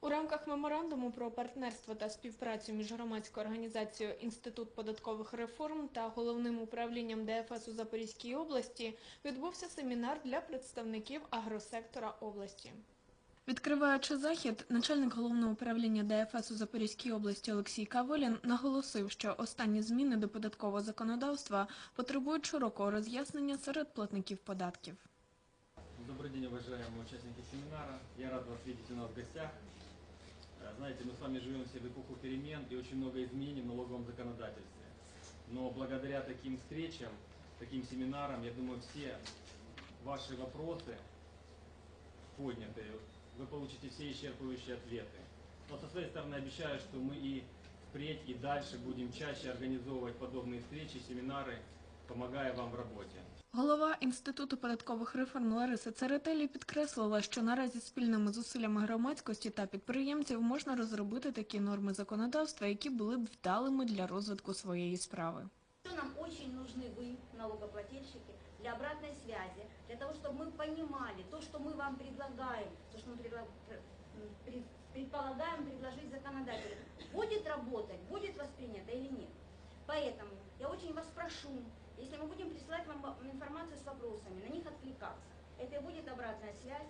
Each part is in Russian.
У рамках меморандуму про партнерство та співпрацю між громадською організацією Інститут податкових реформ та головним управлінням ДФС у Запорізькій області відбувся семінар для представників агросектора області. Відкриваючи захід, начальник головного управління ДФС у Запорізькій області Олексій Каволін наголосив, що останні зміни до податкового законодавства потребують широкого роз'яснення серед платників податків. Добрый день, уважаемые участники семинара. Я рад вас видеть у нас в гостях. Э, Знаете, мы с вами живем все в эпоху перемен и очень много изменений в налоговом законодательстве. Но благодаря таким встречам, таким семинарам, я думаю, все ваши вопросы поднятые, вы получите все исчерпывающие ответы. Но со своей стороны обещаю, что мы и впредь и дальше будем чаще организовывать подобные встречи, семинары, помогая вам в работе. Голова Інституту податкових реформ Лариса Церетелі підкреслила, що наразі спільними зусиллями громадськості та підприємців можна розробити такі норми законодавства, які були б вдалими для розвитку своєї справи. Что нам очень нужны вы, налогоплательщики, для обратной связи, для того, чтобы мы понимали то, что мы вам предлагаем, то, что мы предла- пр- м, пред- предполагаем предложить законодателю, будет работать, будет воспринято или нет. Поэтому я очень вас прошу, если мы будем присылать вам э, информацию с вопросами, на них откликаться. Это и будет обратная связь.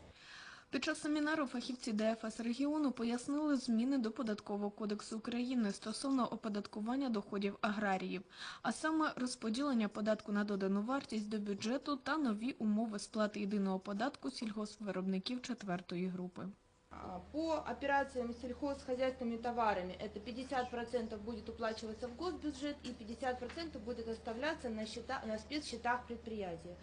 Під час семінару фахівці ДФС регіону пояснили зміни до Податкового кодексу України стосовно оподаткування доходів аграріїв, а саме розподілення податку на додану вартість до бюджету та нові умови сплати єдиного податку сільгоспвиробників четвертої групи. А, По операциям с сельхозхозяйственными товарами это 50% будет уплачиваться в госбюджет и 50% будет оставляться на, счета, на спецсчетах предприятия.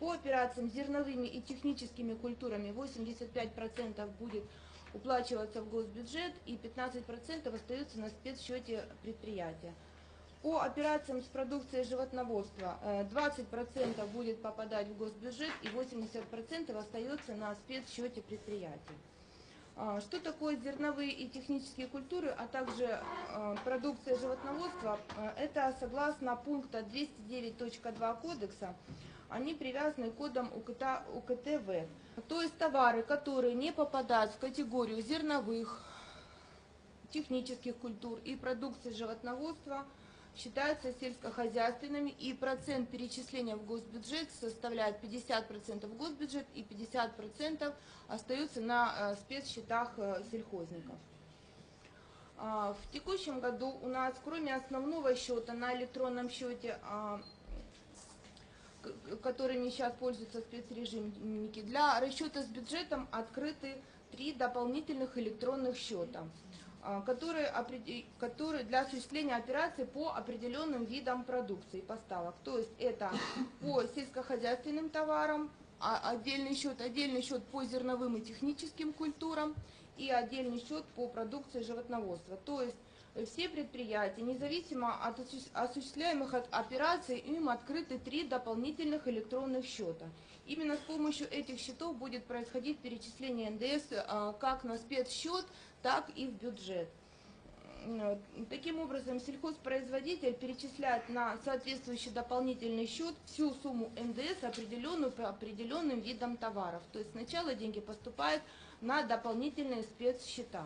По операциям с зерновыми и техническими культурами 85% будет уплачиваться в госбюджет и 15% остается на спецсчете предприятия. По операциям с продукцией животноводства э, 20% будет попадать в госбюджет и 80% остается на спецсчете предприятия. А, Что такое зерновые и технические культуры, а также э, продукция животноводства? Э, Это согласно пункта 209.2 кодекса, они привязаны к кодам УКТ, УКТВ. То есть товары, которые не попадают в категорию зерновых, технических культур и продукции животноводства считаются сельскохозяйственными и процент перечисления в госбюджет составляет 50% в госбюджет и 50% остаются на э, спецсчетах э, сельхозников. А, В текущем году у нас, кроме основного счета на электронном счете, а, которыми сейчас пользуются спецрежимники, для расчета с бюджетом открыты три дополнительных электронных счета, которые, опреде- которые для осуществления операций по определенным видам продукции и поставок. То есть это по сельскохозяйственным товарам, а отдельный счет, отдельный счет по зерновым и техническим культурам и отдельный счет по продукции животноводства. То есть э, все предприятия, независимо от осущ- осуществляемых операций, им открыты три дополнительных электронных счета. Именно с помощью этих счетов будет происходить перечисление НДС а, как на спецсчет, так и в бюджет. Э, Таким образом, сельхозпроизводитель перечисляет на соответствующий дополнительный счет всю сумму НДС, определенную по определенным видам товаров. То есть сначала деньги поступают на дополнительные спецсчета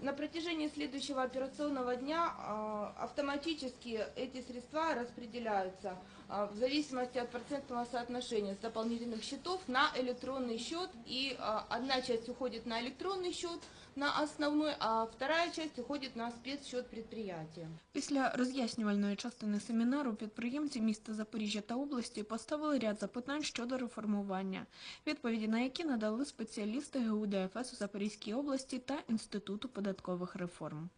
На протяжении следующего операционного дня а, автоматически эти средства распределяются а, в зависимости от процентного соотношения с дополнительных счетов на электронный счет. И а, одна часть уходит на электронный счет, на основной, а вторая часть уходит на спецсчет предприятия. Після роз'яснювальної частини семінару підприємці міста Запоріжжя та області поставили ряд запитань щодо реформування, відповіді на які надали спеціалісти ГУ ДФС у Запорізькій області та Інституту податкових реформ.